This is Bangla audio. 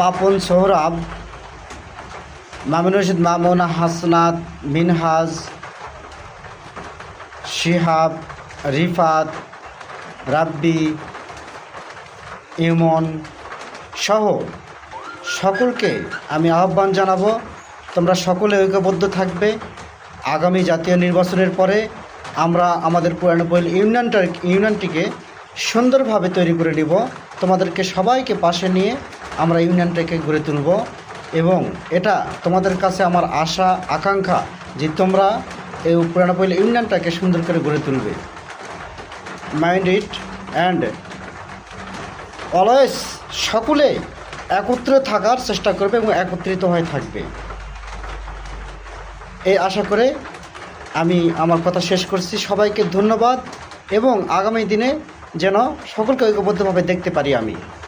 পাপন সোহরাব মামুন রশিদ মামুন হাসনাত, মিনহাজ, শিহাব, রিফাত, রাব্বি, ইমন সহ সকলকে আমি আহ্বান জানাব, তোমরা সকলে ঐক্যবদ্ধ থাকবে। আগামী জাতীয় নির্বাচনের পরে আমরা আমাদের পুরানো পৈল ইউনিয়নটা ইউনিয়নটিকে সুন্দরভাবে তৈরি করে নিব। তোমাদেরকে সবাইকে পাশে নিয়ে আমরা ইউনিয়নটাকে গড়ে তুলব এবং এটা তোমাদের কাছে আমার আশা, আকাঙ্ক্ষা যে তোমরা এই পুরানো পৈল ইউনিয়নটাকে সুন্দর করে গড়ে তুলবে। মাইন্ড ইট অ্যান্ড অলওয়েজ সকলে একত্রে থাকার চেষ্টা করবে এবং একত্রিত হয়ে থাকবে। এই আশা করে আমি আমার কথা শেষ করছি। সবাইকে ধন্যবাদ এবং আগামী দিনে যেন সকলকে ঐক্যবদ্ধভাবে দেখতে পারি আমি।